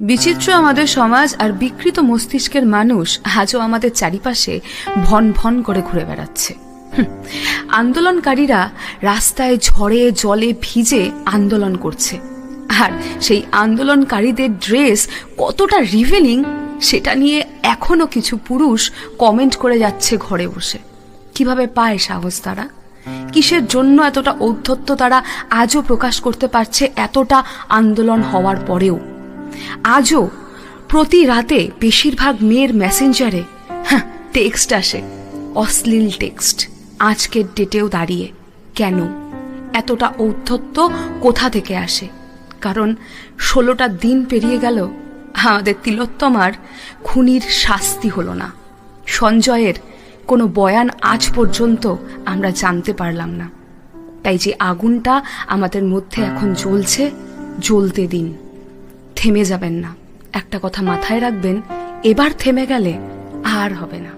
বিচিত্র আমাদের সমাজ আর বিকৃত মস্তিষ্কের মানুষ আজও আমাদের চারিপাশে ভন ভন করে ঘুরে বেড়াচ্ছে। আন্দোলনকারীরা রাস্তায় ঝড়ে, জলে ভিজে আন্দোলন করছে। আর সেই আন্দোলনকারীদের ড্রেস কতটা রিভেলিং, সেটা নিয়ে এখনও কিছু পুরুষ কমেন্ট করে যাচ্ছে ঘরে বসে। কীভাবে পায় সাহস তারা? কিসের জন্য এতটা ঔদ্ধত্য তারা আজও প্রকাশ করতে পারছে এতটা আন্দোলন হওয়ার পরেও? আজও প্রতি রাতে বেশিরভাগ মেয়ের মেসেঞ্জারে হ্যাঁ টেক্সট আসে, অশ্লীল টেক্সট আজকের ডেটেও দাঁড়িয়ে। কেন? এতটা ঔদ্ধত্য কোথা থেকে আসে? কারণ ষোলোটা দিন পেরিয়ে গেল, আমাদের তিলোত্তমার খুনির শাস্তি হলো না। সঞ্জয়ের কোনো বয়ান আজ পর্যন্ত আমরা জানতে পারলাম না। তাই যে আগুনটা আমাদের মধ্যে এখন জ্বলছে, জ্বলতে দিন। থেমে যাবেন না। একটা কথা মাথায় রাখবেন এবার থেমে গেলে আর হবে না।